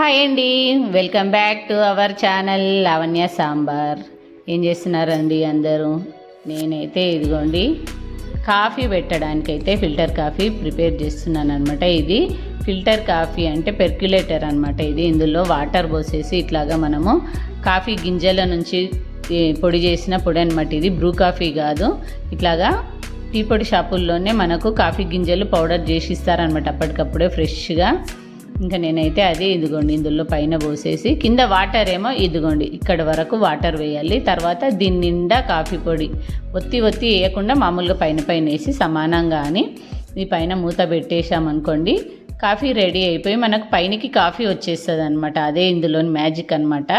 Hi అండి. Welcome back to our channel Lavanya sambar ఏం చేస్తున్నారండి అందరూ? నేనైతే ఇదిగోండి కాఫీ పెట్టడానికైతే ఫిల్టర్ కాఫీ ప్రిపేర్ చేస్తున్నాను అనమాట ఇది. ఫిల్టర్ కాఫీ అంటే పెర్క్యులేటర్ అనమాట ఇది. ఇందులో వాటర్ పోసేసి ఇట్లాగా మనము కాఫీ గింజల నుంచి పొడి చేసిన పొడి అనమాట ఇది. బ్రూ కాఫీ కాదు. ఇట్లాగా టీ పొడి షాపుల్లోనే మనకు కాఫీ గింజలు పౌడర్ చేసి ఇస్తారనమాట అప్పటికప్పుడే ఫ్రెష్గా. ఇంకా నేనైతే అది ఇదిగోండి ఇందులో పైన పోసేసి కింద వాటర్ ఏమో ఇదిగోండి ఇక్కడ వరకు వాటర్ వేయాలి. తర్వాత దీని నిండా కాఫీ పొడి ఒత్తి ఒత్తి వేయకుండా మామూలుగా పైన పైన వేసి సమానంగా అని ఈ పైన మూత పెట్టేశామనుకోండి కాఫీ రెడీ అయిపోయి మనకు పైనకి కాఫీ వచ్చేస్తుంది అనమాట అదే ఇందులోని మ్యాజిక్ అనమాట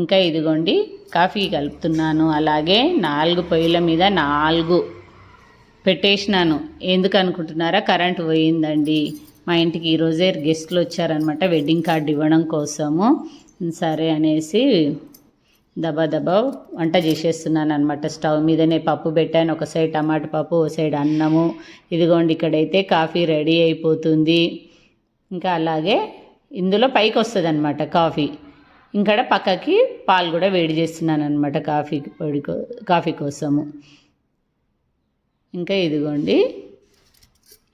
ఇంకా ఇదిగోండి కాఫీ కలుపుతున్నాను. అలాగే నాలుగు పొయ్యిల మీద నాలుగు పెట్టేసినాను. ఎందుకు అనుకుంటున్నారా? కరెంట్ పోయిందండి. మా ఇంటికి ఈరోజే గెస్ట్లు వచ్చారనమాట వెడ్డింగ్ కార్డు ఇవ్వడం కోసము. సరే అనేసి దబా దబా వంట చేసేస్తున్నాను అనమాట స్టవ్ మీదనే పప్పు పెట్టాను. ఒక సైడ్ టమాటా పప్పు ఒక సైడ్ అన్నము. ఇదిగోండి ఇక్కడైతే కాఫీ రెడీ అయిపోతుంది. ఇంకా అలాగే ఇందులో పైకి వస్తుంది అనమాట కాఫీ. ఇంకా పక్కకి పాలు కూడా వేడి చేస్తున్నాను అనమాట కాఫీ పొడి కో కాఫీ కోసము. ఇంకా ఇదిగోండి.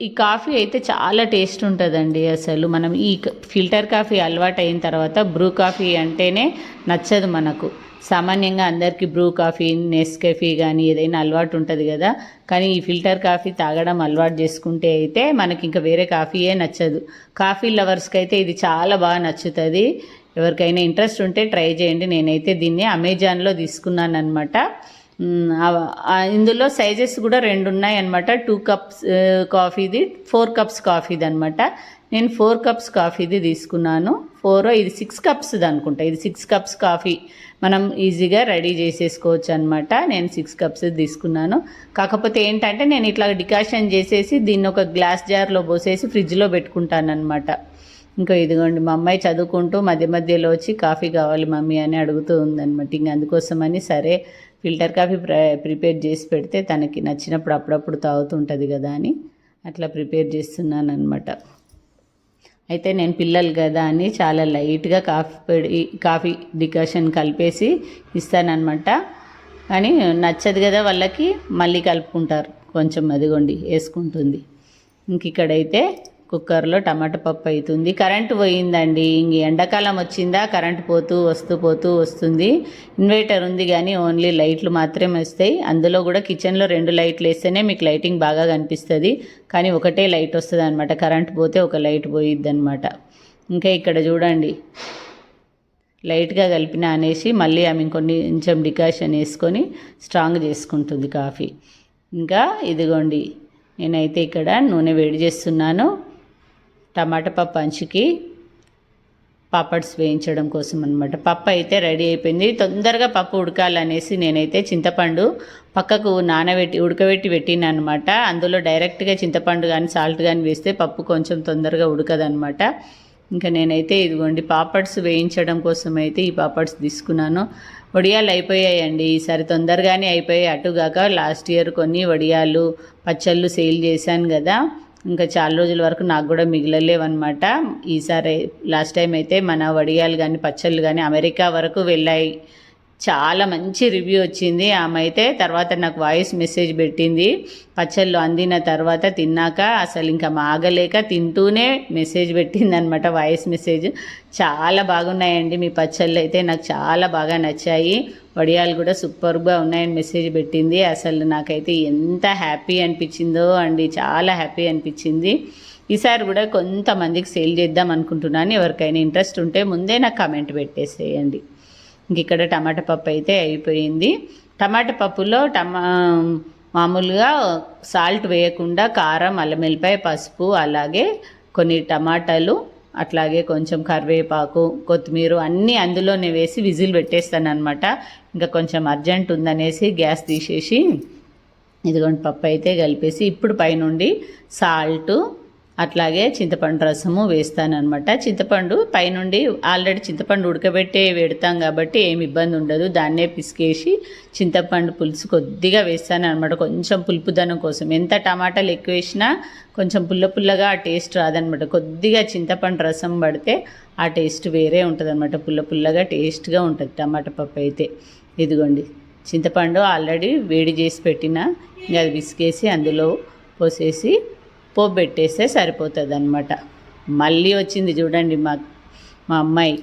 ఈ కాఫీ అయితే చాలా టేస్ట్ ఉంటుందండి అసలు. మనం ఈ ఫిల్టర్ కాఫీ అలవాటు అయిన తర్వాత బ్రూ కాఫీ అంటేనే నచ్చదు మనకు. సామాన్యంగా అందరికీ బ్రూ కాఫీ నెస్కెఫీ కానీ ఏదైనా అలవాటు ఉంటుంది కదా. కానీ ఈ ఫిల్టర్ కాఫీ తాగడం అలవాటు చేసుకుంటే అయితే మనకి ఇంకా వేరే కాఫీయే నచ్చదు. కాఫీ లవర్స్కి అయితే ఇది చాలా బాగా నచ్చుతుంది. ఎవరికైనా ఇంట్రెస్ట్ ఉంటే ట్రై చేయండి. నేనైతే దీన్ని అమెజాన్లో తీసుకున్నాను అనమాట ఇందులో సైజెస్ కూడా రెండు ఉన్నాయి అనమాట టూ కప్స్ కాఫీది ఫోర్ కప్స్ కాఫీది అనమాట నేను ఫోర్ కప్స్ కాఫీది తీసుకున్నాను. ఫోర్ ఇది సిక్స్ కప్స్ది అనుకుంటా. ఇది సిక్స్ కప్స్ కాఫీ మనం ఈజీగా రెడీ చేసేసుకోవచ్చు అనమాట నేను సిక్స్ కప్స్ తీసుకున్నాను. కాకపోతే ఏంటంటే నేను ఇట్లా డికాషన్ చేసేసి దీన్ని ఒక గ్లాస్ జార్లో పోసేసి ఫ్రిడ్జ్లో పెట్టుకుంటాను అనమాట ఇంకా ఇదిగోండి మా అమ్మాయి చదువుకుంటూ మధ్య మధ్యలో వచ్చి కాఫీ కావాలి మమ్మీ అని అడుగుతూ ఉందన్నమాట. ఇంక అందుకోసమని సరే ఫిల్టర్ కాఫీ ప్ర ప్రిపేర్ చేసి పెడితే తనకి నచ్చినప్పుడు అప్పుడప్పుడు తాగుతుంటుంది కదా అని అట్లా ప్రిపేర్ చేస్తున్నాను అనమాట అయితే నేను పిల్లలు కదా అని చాలా లైట్గా కాఫీ పొడి కాఫీ డికాషన్ కలిపేసి ఇస్తానమాట కానీ నచ్చదు కదా వాళ్ళకి మళ్ళీ కలుపుకుంటారు. కొంచెం అదిగోండి వేసుకుంటుంది. ఇంక ఇక్కడైతే కుక్కర్లో టమాటా పప్పు అవుతుంది కరెంటు పోయిందండి. ఇంక ఎండాకాలం వచ్చిందా కరెంటు పోతూ వస్తూ పోతూ వస్తుంది. ఇన్వర్టర్ ఉంది కానీ ఓన్లీ లైట్లు మాత్రమే వస్తాయి. అందులో కూడా కిచెన్లో రెండు లైట్లు వేస్తేనే మీకు లైటింగ్ బాగా కనిపిస్తుంది. కానీ ఒకటే లైట్ వస్తుంది అనమాట కరెంట్ పోతే ఒక లైట్ పోయిద్ది అనమాట ఇంకా ఇక్కడ చూడండి. లైట్గా కలిపిన అనేసి మళ్ళీ ఆమె ఇంకొన్ని కొంచెం డికాషన్ వేసుకొని స్ట్రాంగ్ చేసుకుంటుంది కాఫీ. ఇంకా ఇదిగోండి. నేనైతే ఇక్కడ నూనె వేడి చేస్తున్నాను. టమాటా పప్పు అంచుకి పాపడ్స్ వేయించడం కోసం అనమాట పప్పు అయితే రెడీ అయిపోయింది. తొందరగా పప్పు ఉడకాలనేసి నేనైతే చింతపండు పక్కకు నానబెట్టి ఉడకబెట్టి పెట్టిన అనమాట అందులో డైరెక్ట్గా చింతపండు కానీ సాల్ట్ కానీ వేస్తే పప్పు కొంచెం తొందరగా ఉడకదనమాట ఇంకా నేనైతే ఇదిగోండి పాపడ్స్ వేయించడం కోసం అయితే ఈ పాపడ్స్ తీసుకున్నాను. వడియాలు అయిపోయాయండి. ఈసారి తొందరగానే అయిపోయాయి. అటుగాక లాస్ట్ ఇయర్ కొన్ని వడియాలు పచ్చళ్ళు సేల్ చేశాను కదా. ఇంకా చాలా రోజుల వరకు నాకు కూడా మిగిలలేవన్నమాట. ఈసారి లాస్ట్ టైం అయితే మన వడియాలు కానీ పచ్చళ్ళు కానీ అమెరికా వరకు వెళ్ళాయి. చాలా మంచి రివ్యూ వచ్చింది. ఆమె అయితే తర్వాత నాకు వాయిస్ మెసేజ్ పెట్టింది. పచ్చళ్ళు అందిన తర్వాత తిన్నాక అసలు ఇంకా మాగలేక తింటూనే మెసేజ్ పెట్టింది అనమాట వాయిస్ మెసేజ్. చాలా బాగున్నాయండి మీ పచ్చళ్ళు అయితే. నాకు చాలా బాగా నచ్చాయి. వడియాలు కూడా సూపర్గా ఉన్నాయని మెసేజ్ పెట్టింది. అసలు నాకైతే ఎంత హ్యాపీ అనిపించిందో అండి. చాలా హ్యాపీ అనిపించింది. ఈసారి కూడా కొంతమందికి సేల్ చేద్దాం అనుకుంటున్నాను. ఎవరికైనా ఇంట్రెస్ట్ ఉంటే ముందే నాకు కామెంట్ పెట్టేసేయండి. ఇంక ఇక్కడ టమాటా పప్పు అయితే అయిపోయింది. టమాటా పప్పులో టమా మామూలుగా సాల్ట్ వేయకుండా కారం అల్లం పసుపు అలాగే కొన్ని టమాటాలు అట్లాగే కొంచెం కరివేపాకు కొత్తిమీర అన్నీ అందులోనే వేసి విజిల్ పెట్టేస్తాను అనమాట ఇంకా కొంచెం అర్జెంట్ ఉందనేసి గ్యాస్ తీసేసి ఇదిగోండి పప్పు అయితే కలిపేసి ఇప్పుడు పైనుండి సాల్ట్ అట్లాగే చింతపండు రసము వేస్తానన్నమాట. చింతపండు పైనుండి ఆల్రెడీ చింతపండు ఉడకబెట్టే పెడతాం కాబట్టి ఏమి ఇబ్బంది ఉండదు. దాన్నే పిసికేసి చింతపండు పులుసు కొద్దిగా వేస్తానమాట కొంచెం పులుపుదనం కోసం. ఎంత టమాటాలు ఎక్కువ వేసినా కొంచెం పుల్ల పుల్లగా ఆ టేస్ట్ రాదనమాట కొద్దిగా చింతపండు రసం పడితే ఆ టేస్ట్ వేరే ఉంటుంది అనమాట పుల్ల పుల్లగా టేస్ట్గా ఉంటుంది టమాటా పప్పు అయితే. ఇదిగోండి. చింతపండు ఆల్రెడీ వేడి చేసి పెట్టిన. ఇంకా అది విసికేసి అందులో పోసేసి పోపు పెట్టేస్తే సరిపోతుంది అనమాట మళ్ళీ వచ్చింది చూడండి మా మా అమ్మాయి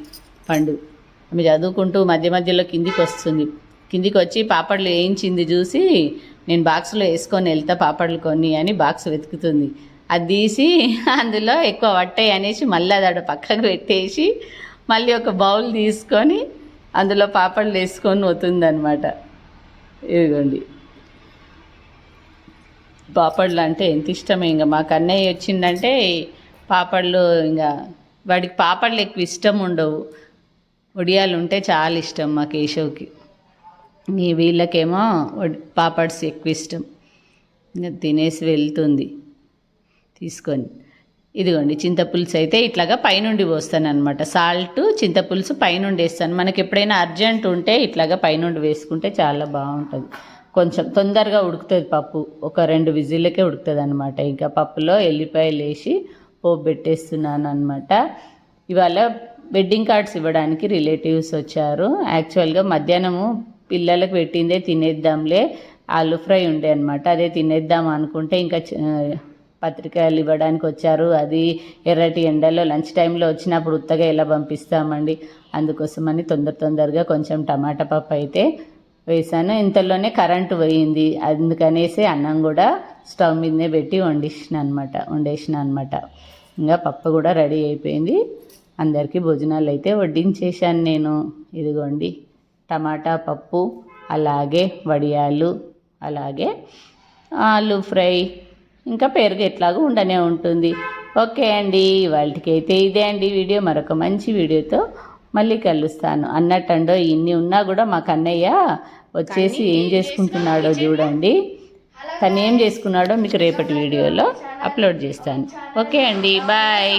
పండు. ఆమె చదువుకుంటూ మధ్య మధ్యలో కిందికి వస్తుంది. కిందికి వచ్చి పాపడ్లు వేయించింది చూసి నేను బాక్స్లో వేసుకొని వెళ్తా పాపడ్లు కొన్ని అని బాక్స్ వెతుకుతుంది. అది తీసి అందులో ఎక్కువ పట్టాయి అనేసి మళ్ళీ అది ఆడ పక్కకు పెట్టేసి మళ్ళీ ఒక బౌల్ తీసుకొని అందులో పాపడ్లు వేసుకొని పోతుంది అనమాట ఇదిగోండి. పాపడ్లు అంటే ఎంత ఇష్టమే. ఇంకా మాకు అన్నయ్య వచ్చిందంటే పాపడ్లు ఇంకా వాడికి పాపడ్లు ఎక్కువ ఇష్టం ఉండవు. వడియాలు ఉంటే చాలా ఇష్టం మా కేశవ్కి. ఈ వీళ్ళకేమో పాపడ్స్ ఎక్కువ ఇష్టం. ఇంకా తినేసి వెళ్తుంది. తీసుకొని ఇదిగోండి చింతపులుసు అయితే ఇట్లాగా పైనుండి పోస్తాను అనమాట సాల్ట్ చింతపులుసు పైనుండి వేస్తాను. మనకి ఎప్పుడైనా అర్జెంట్ ఉంటే ఇట్లాగా పైనుండి వేసుకుంటే చాలా బాగుంటుంది. కొంచెం తొందరగా ఉడుకుతుంది పప్పు. ఒక రెండు విజిల్లకే ఉడుకుతుంది అనమాట ఇంకా పప్పులో ఎల్లిపాయలు వేసి పోపు పెట్టేస్తున్నాను అనమాట ఇవాళ వెడ్డింగ్ కార్డ్స్ ఇవ్వడానికి రిలేటివ్స్ వచ్చారు. యాక్చువల్గా మధ్యాహ్నము పిల్లలకు పెట్టిందే తినేద్దాంలే. ఆలు ఫ్రై ఉండే అనమాట అదే తినేద్దాం అనుకుంటే ఇంకా పత్రికలు ఇవ్వడానికి వచ్చారు. అది ఎర్రటి ఎండలో లంచ్ టైంలో వచ్చినప్పుడు ఉత్తగా ఎలా పంపిస్తామండి? అందుకోసమని తొందర తొందరగా కొంచెం టమాటా పప్పు అయితే వేసాను ఇంతలోనే కరెంటు పోయింది. అందుకనేసి అన్నం కూడా స్టవ్ మీదనే పెట్టి వండేసిన అనమాట వండేసిన అనమాట ఇంకా పప్పు కూడా రెడీ అయిపోయింది. అందరికీ భోజనాలు అయితే వడ్డించేశాను నేను. ఇదిగోండి. టమాటా పప్పు అలాగే వడియాలు అలాగే ఆలు ఫ్రై. ఇంకా పెరుగు ఎట్లాగో ఉండనే ఉంటుంది. ఓకే అండి. వాళ్ళకి అయితే ఇదే అండి వీడియో. మరొక మంచి వీడియోతో మళ్ళీ కలుస్తాను. అన్నట్టండో ఇన్ని ఉన్నా కూడా మా కన్నయ్య వచ్చేసి ఏం చేసుకుంటున్నాడో చూడండి. తను ఏం చేసుకున్నాడో మీకు రేపటి వీడియోలో అప్లోడ్ చేస్తాను. ఓకే అండి బాయ్.